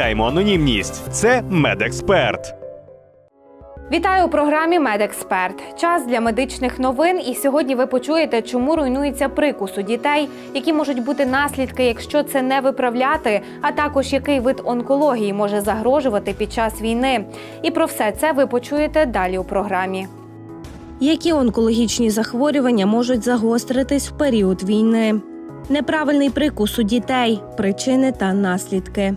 анонімність. Це медексперт. Вітаю у програмі Медексперт. Час для медичних новин. І сьогодні ви почуєте, чому руйнується прикус у дітей, які можуть бути наслідки, якщо це не виправляти, а також який вид онкології може загрожувати під час війни. І про все це ви почуєте далі у програмі. Які онкологічні захворювання можуть загостритись в період війни? Неправильний прикус у дітей, причини та наслідки.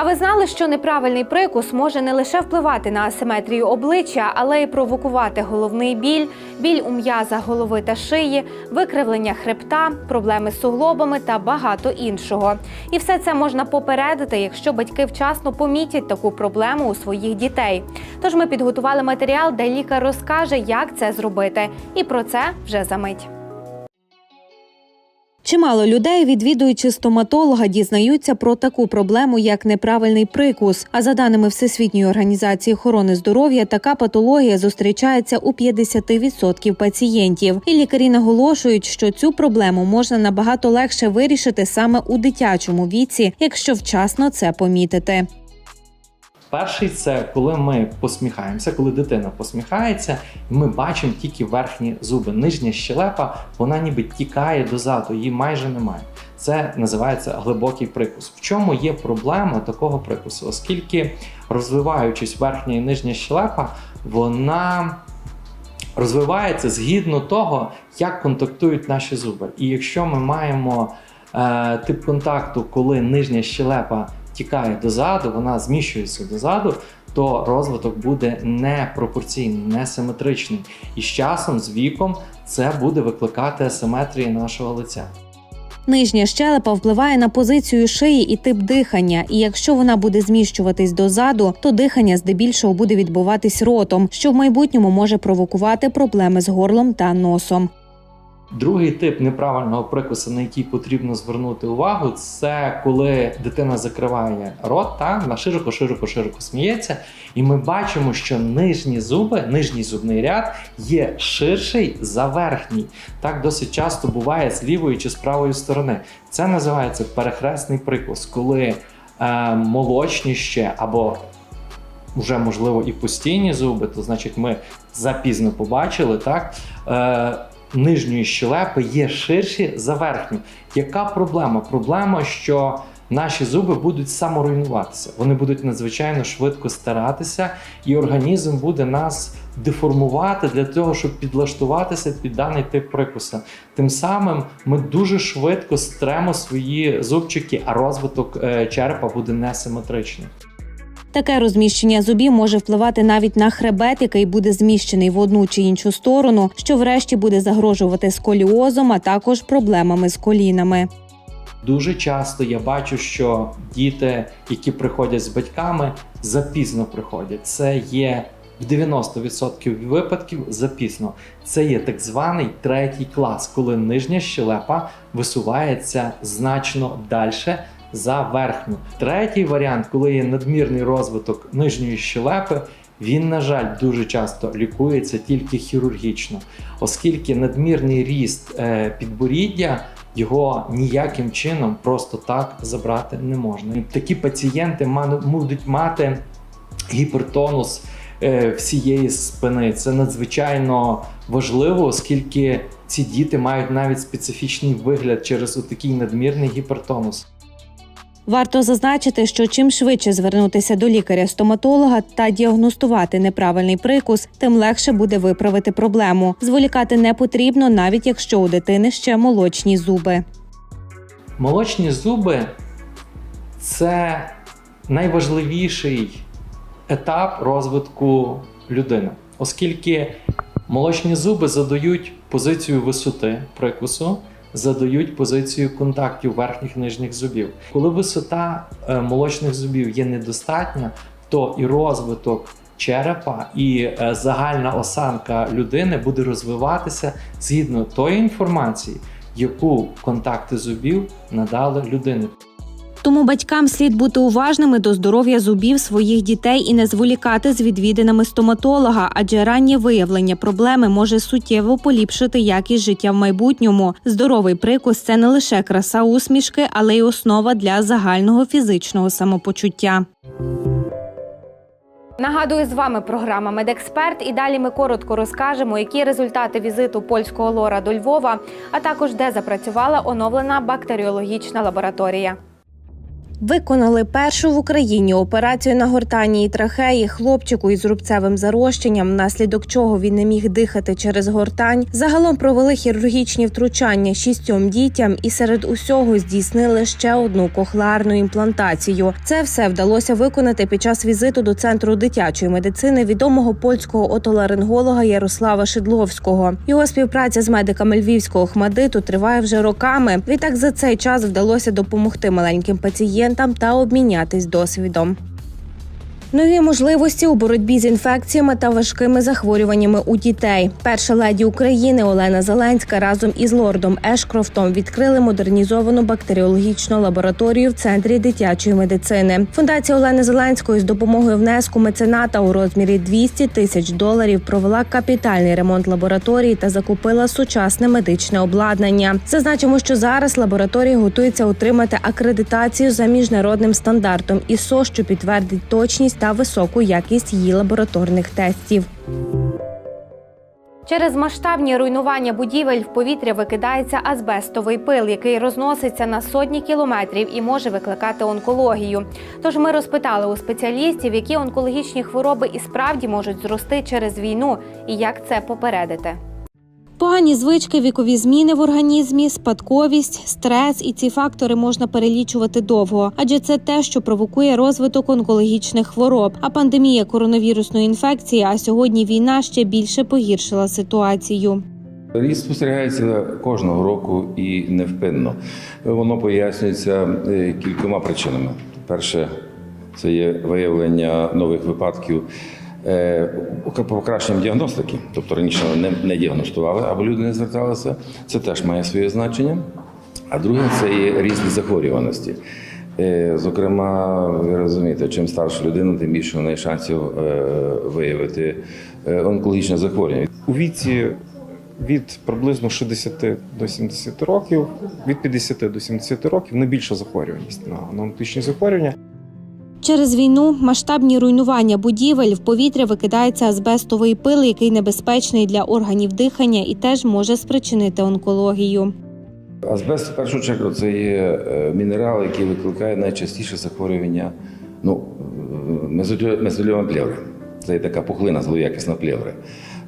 А ви знали, що неправильний прикус може не лише впливати на асиметрію обличчя, але й провокувати головний біль, біль у м'язах голови та шиї, викривлення хребта, проблеми з суглобами та багато іншого. І все це можна попередити, якщо батьки вчасно помітять таку проблему у своїх дітей. Тож ми підготували матеріал, де лікар розкаже, як це зробити. І про це вже за мить. Чимало людей, відвідуючи стоматолога, дізнаються про таку проблему, як неправильний прикус. А за даними Всесвітньої організації охорони здоров'я, така патологія зустрічається у 50% пацієнтів. І лікарі наголошують, що цю проблему можна набагато легше вирішити саме у дитячому віці, якщо вчасно це помітити. Перший це коли ми посміхаємося, коли дитина посміхається, ми бачимо тільки верхні зуби. Нижня щелепа, вона ніби тікає дозаду, її майже немає. Це називається глибокий прикус. В чому є проблема такого прикусу? Оскільки розвиваючись верхня і нижня щелепа, вона розвивається згідно того, як контактують наші зуби. І якщо ми маємо е, тип контакту, коли нижня щелепа тікає дозаду, вона зміщується дозаду, то розвиток буде непропорційний, несиметричний. І з часом, з віком, це буде викликати асиметрії нашого лиця. Нижня щелепа впливає на позицію шиї і тип дихання, і якщо вона буде зміщуватись дозаду, то дихання здебільшого буде відбуватись ротом, що в майбутньому може провокувати проблеми з горлом та носом. Другий тип неправильного прикусу, на який потрібно звернути увагу, це коли дитина закриває рот та на широко, широко, широко сміється, і ми бачимо, що нижні зуби, нижній зубний ряд є ширший за верхній. Так досить часто буває з лівої чи з правої сторони. Це називається перехресний прикус, коли е, молочні ще або вже можливо і постійні зуби, то значить ми запізно побачили, так. Е, нижньої щелепи є ширші за верхню. Яка проблема? Проблема, що наші зуби будуть саморуйнуватися. Вони будуть надзвичайно швидко старатися, і організм буде нас деформувати для того, щоб підлаштуватися під даний тип прикуса. Тим самим ми дуже швидко стремо свої зубчики, а розвиток е, черепа буде несиметричний. Таке розміщення зубів може впливати навіть на хребет, який буде зміщений в одну чи іншу сторону, що врешті буде загрожувати сколіозом, а також проблемами з колінами. Дуже часто я бачу, що діти, які приходять з батьками, запізно приходять. Це є в 90% випадків запізно. Це є так званий третій клас, коли нижня щелепа висувається значно далі за верхню. Третій варіант, коли є надмірний розвиток нижньої щелепи. Він, на жаль, дуже часто лікується тільки хірургічно, оскільки надмірний ріст е, підборіддя його ніяким чином просто так забрати не можна. Такі пацієнти будуть мати гіпертонус е, всієї спини. Це надзвичайно важливо, оскільки ці діти мають навіть специфічний вигляд через такий надмірний гіпертонус. Варто зазначити, що чим швидше звернутися до лікаря-стоматолога та діагностувати неправильний прикус, тим легше буде виправити проблему. Зволікати не потрібно, навіть якщо у дитини ще молочні зуби. Молочні зуби це найважливіший етап розвитку людини, оскільки молочні зуби задають позицію висоти прикусу, задають позицію контактів верхніх нижніх зубів. Коли висота е, молочних зубів є недостатня, то і розвиток черепа і е, загальна осанка людини буде розвиватися згідно тої інформації, яку контакти зубів надали людині. Тому батькам слід бути уважними до здоров'я зубів своїх дітей і не зволікати з відвідинами стоматолога, адже раннє виявлення проблеми може суттєво поліпшити якість життя в майбутньому. Здоровий прикус це не лише краса усмішки, але й основа для загального фізичного самопочуття. Нагадую, з вами програма Медексперт. І далі ми коротко розкажемо, які результати візиту польського лора до Львова, а також де запрацювала оновлена бактеріологічна лабораторія. Виконали першу в Україні операцію на гортані і трахеї хлопчику із рубцевим зарощенням, внаслідок чого він не міг дихати через гортань. Загалом провели хірургічні втручання шістьом дітям і серед усього здійснили ще одну кохлеарну імплантацію. Це все вдалося виконати під час візиту до центру дитячої медицини відомого польського отоларинголога Ярослава Шидловського. Його співпраця з медиками львівського хмадиту триває вже роками. Відтак за цей час вдалося допомогти маленьким пацієнтам та обмінятись досвідом. Нові можливості у боротьбі з інфекціями та важкими захворюваннями у дітей. Перша леді України Олена Зеленська разом із лордом Ешкрофтом відкрили модернізовану бактеріологічну лабораторію в центрі дитячої медицини. Фундація Олени Зеленської з допомогою внеску мецената у розмірі 200 тисяч доларів провела капітальний ремонт лабораторії та закупила сучасне медичне обладнання. Зазначимо, що зараз лабораторія готується отримати акредитацію за міжнародним стандартом ІСО, що підтвердить точність та високу якість її лабораторних тестів. Через масштабні руйнування будівель в повітря викидається азбестовий пил, який розноситься на сотні кілометрів і може викликати онкологію. Тож ми розпитали у спеціалістів, які онкологічні хвороби і справді можуть зрости через війну, і як це попередити. Погані звички, вікові зміни в організмі, спадковість, стрес і ці фактори можна перелічувати довго, адже це те, що провокує розвиток онкологічних хвороб. А пандемія коронавірусної інфекції, а сьогодні війна ще більше погіршила ситуацію. Ріст спостерігається кожного року і невпинно. Воно пояснюється е, кількома причинами. Перше, це є виявлення нових випадків покращенням діагностики, тобто раніше не, не діагностували або люди не зверталися. Це теж має своє значення. А друге це є ріст захворюваності. Е, Зокрема, ви розумієте, чим старша людина, тим більше в неї шансів е, виявити е, онкологічне захворювання. у віці від приблизно 60 до 70 років, від 50 до 70 років найбільша захворюваність на онкологічні захворювання. Через війну масштабні руйнування будівель в повітря викидається азбестовий пил, який небезпечний для органів дихання і теж може спричинити онкологію. Азбест в першу чергу це є е, мінерал, який викликає найчастіше захворювання ну, мезолі- мезольова плеври. Це є така пухлина злоякісна плеври.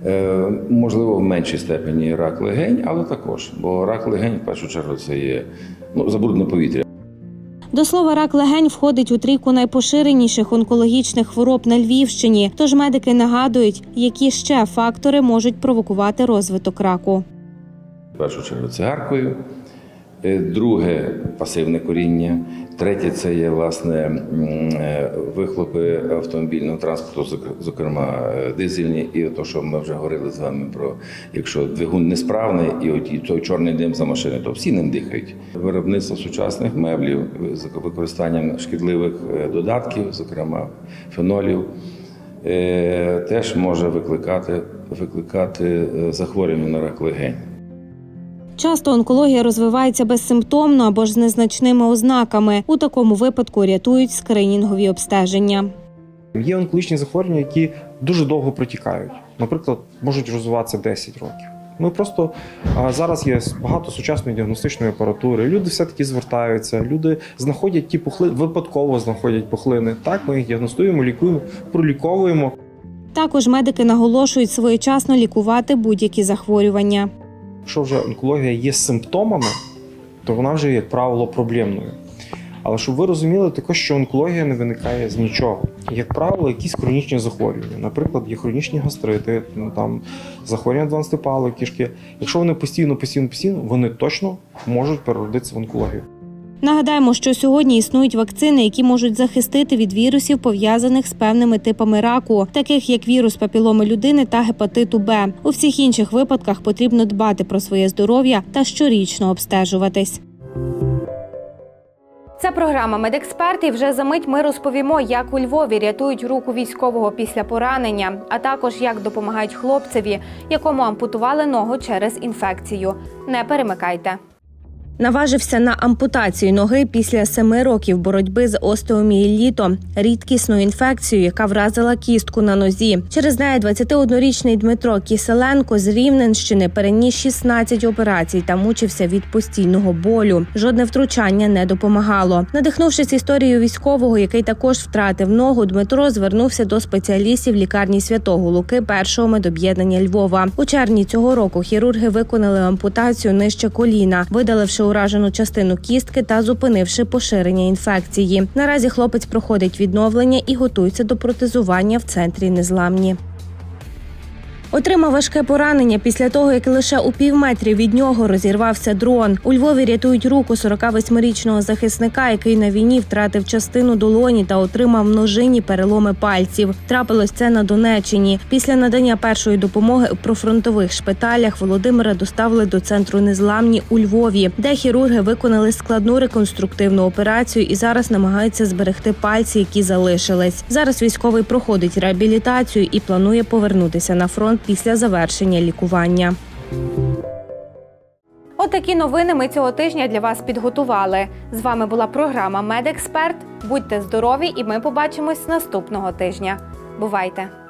Е, можливо, в меншій степені рак легень, але також. Бо рак легень в першу чергу це є ну, забруднене повітря. До слова, рак легень входить у трійку найпоширеніших онкологічних хвороб на Львівщині. Тож медики нагадують, які ще фактори можуть провокувати розвиток раку. В першу чергу цигаркою. Е, Друге пасивне коріння. Третє це є власне е, вихлопи автомобільного транспорту, зокрема е, дизельні, і то, що ми вже говорили з вами про якщо двигун несправний, і той чорний дим за машини, то всі ним дихають. Виробництво сучасних меблів з використанням шкідливих додатків, зокрема фенолів, теж може викликати, викликати захворювання на рак легень. Часто онкологія розвивається безсимптомно або ж з незначними ознаками. У такому випадку рятують скринінгові обстеження. Є онкологічні захворювання, які дуже довго протікають. Наприклад, можуть розвиватися 10 років. Ми просто а, зараз є багато сучасної діагностичної апаратури. Люди все-таки звертаються, люди знаходять ті пухлини, випадково знаходять пухлини. Так, ми їх діагностуємо, лікуємо, проліковуємо. Також медики наголошують своєчасно лікувати будь-які захворювання. Якщо вже онкологія є симптомами, то вона вже, як правило, проблемною. Але щоб ви розуміли, також що онкологія не виникає з нічого. як правило, якісь хронічні захворювання. Наприклад, є хронічні гастрити, ну, там захворювання 12 палої кишки. Якщо вони постійно, постійно, постійно, вони точно можуть переродитися в онкологію. Нагадаємо, що сьогодні існують вакцини, які можуть захистити від вірусів, пов'язаних з певними типами раку, таких як вірус папіломи людини та гепатиту Б. У всіх інших випадках потрібно дбати про своє здоров'я та щорічно обстежуватись. Це програма Медексперт. І вже за мить ми розповімо, як у Львові рятують руку військового після поранення, а також як допомагають хлопцеві, якому ампутували ногу через інфекцію. Не перемикайте. Наважився на ампутацію ноги після семи років боротьби з остеомієлітом, рідкісною інфекцією, яка вразила кістку на нозі. Через неї 21-річний Дмитро Кіселенко з Рівненщини переніс 16 операцій та мучився від постійного болю. Жодне втручання не допомагало. Надихнувшись історією військового, який також втратив ногу, Дмитро звернувся до спеціалістів лікарні святого Луки першого медоб'єднання Львова. У червні цього року хірурги виконали ампутацію нижче коліна, видаливши уражену частину кістки та зупинивши поширення інфекції. Наразі хлопець проходить відновлення і готується до протезування в центрі незламні. Отримав важке поранення після того, як лише у півметрі від нього розірвався дрон. У Львові рятують руку 48-річного захисника, який на війні втратив частину долоні та отримав множинні переломи пальців. Трапилось це на Донеччині. Після надання першої допомоги у профронтових шпиталях Володимира доставили до центру незламні у Львові, де хірурги виконали складну реконструктивну операцію і зараз намагаються зберегти пальці, які залишились. Зараз військовий проходить реабілітацію і планує повернутися на фронт після завершення лікування. Отакі новини ми цього тижня для вас підготували. З вами була програма Медексперт. Будьте здорові, і ми побачимось наступного тижня. Бувайте!